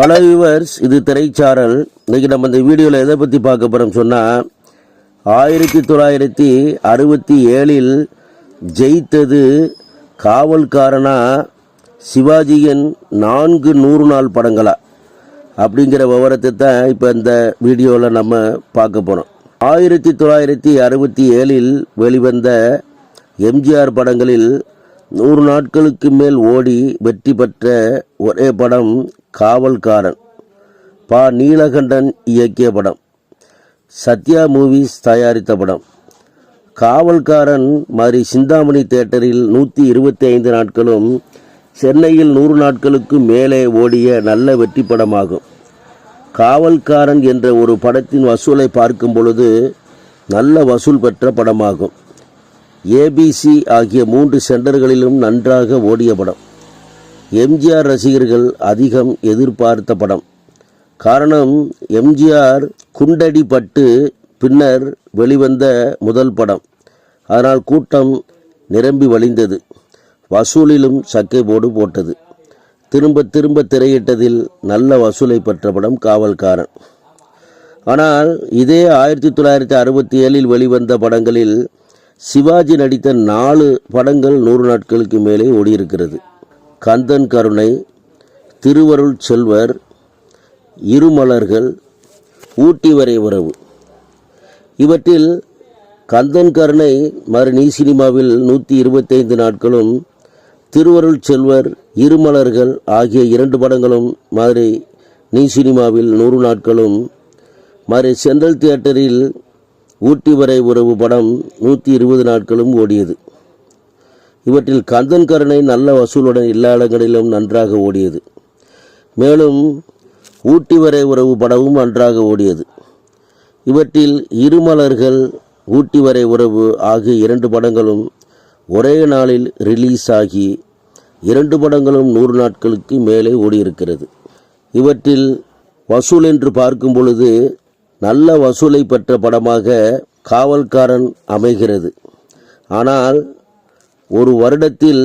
Hello viewers இது திரைச்சாரல். இன்றைக்கி நம்ம இந்த வீடியோவில் எதை பற்றி பார்க்க போகிறோம் சொன்னால் ஆயிரத்தி தொள்ளாயிரத்தி அறுபத்தி ஏழில் ஜெயித்தது காவல்காரனா சிவாஜியின் நான்கு நூறு நாள் படங்களா? அப்படிங்கிற விவரத்தை தான் இப்போ இந்த வீடியோவில் நம்ம பார்க்க போகிறோம் ஆயிரத்தி தொள்ளாயிரத்தி அறுபத்தி ஏழில் வெளிவந்த எம்ஜிஆர் படங்களில் நூறு நாட்களுக்கு மேல் ஓடி வெற்றி பெற்ற ஒரே படம் காவல்காரன். பா. நீலகண்டன் இயக்கிய படம். சத்யா மூவிஸ் தயாரித்த படம். காவல்காரன் மாதிரி சிந்தாமணி தேட்டரில் நூற்றி இருபத்தி ஐந்து நாட்களும் சென்னையில் நூறு நாட்களுக்கு மேலே ஓடிய நல்ல வெற்றி படமாகும். காவல்காரன் என்ற ஒரு படத்தின் வசூலை பார்க்கும் பொழுது நல்ல வசூல் பெற்ற படமாகும். ஏபிசி ஆகிய மூன்று சென்டர்களிலும் நன்றாக ஓடிய படம். எம்ஜிஆர் ரசிகர்கள் அதிகம் எதிர்பார்த்த படம். காரணம் எம்ஜிஆர் குண்டடி பட்டு பின்னர் வெளிவந்த முதல் படம். அதனால் கூட்டம் நிரம்பி வழிந்தது. வசூலிலும் சக்கை போடு போட்டது. திரும்ப திரும்ப திரையிட்டதில் நல்ல வசூலை பெற்ற படம் காவல்காரன். ஆனால் இதே ஆயிரத்தி தொள்ளாயிரத்தி அறுபத்தி ஏழில் வெளிவந்த படங்களில் சிவாஜி நடித்த நாலு படங்கள் நூறு நாட்களுக்கு மேலே ஓடியிருக்கிறது. கந்தன் கருணை திருவருள் செல்வர் இருமலர்கள் ஊட்டி வரை உறவு. இவற்றில் கந்தன் கருணை மறு நீ சினிமாவில் நூற்றி இருபத்தைந்து நாட்களும் திருவருள் செல்வர் இருமலர்கள் ஆகிய இரண்டு படங்களும் மாதிரி நீ சினிமாவில் நூறு நாட்களும் மாதிரி சென்ட்ரல் தியேட்டரில் ஊட்டி வரை உறவு படம் நூற்றி இருபது நாட்களும் ஓடியது. இவற்றில் கந்தன் கருணை நல்ல வசூலுடன் எல்லா இடங்களிலும் நன்றாக ஓடியது. மேலும் ஊட்டி வரை உறவு படமும் நன்றாக ஓடியது. இவற்றில் இருமலர்கள் ஊட்டி வரை உறவு ஆகிய இரண்டு படங்களும் ஒரே நாளில் ரிலீஸ் ஆகி இரண்டு படங்களும் நூறு நாட்களுக்கு மேலே ஓடியிருக்கிறது. இவற்றில் வசூல் என்று பார்க்கும் பொழுது நல்ல வசூலை பெற்ற படமாக காவல்காரன் அமைகிறது. ஆனால் ஒரு வருடத்தில்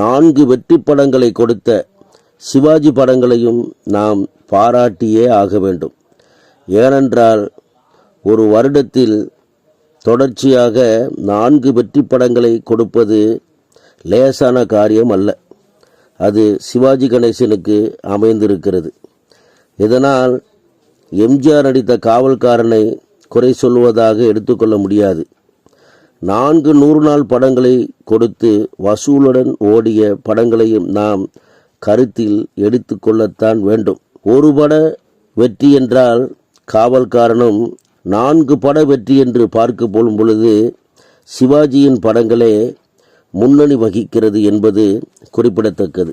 நான்கு வெற்றி படங்களை கொடுத்த சிவாஜி படங்களையும் நாம் பாராட்டியே ஆக வேண்டும். ஏனென்றால் ஒரு வருடத்தில் தொடர்ச்சியாக நான்கு வெற்றி படங்களை கொடுப்பது லேசான காரியம் அல்ல. அது சிவாஜி கணேசனுக்கு அமைந்திருக்கிறது. இதனால் எம்ஜிஆர் நடித்த காவல்காரனை குறை சொல்வதாக எடுத்துக்கொள்ள முடியாது. நான்கு நூறு நாள் படங்களை கொடுத்து வசூலுடன் ஓடிய படங்களையும் நாம் கருத்தில் எடுத்துக்கொள்ளத்தான் வேண்டும். ஒரு பட வெற்றி என்றால் காவல்காரனும் நான்கு பட வெற்றி என்று பார்க்க போகும் பொழுது சிவாஜியின் படங்களே முன்னணி வகிக்கிறது என்பது குறிப்பிடத்தக்கது.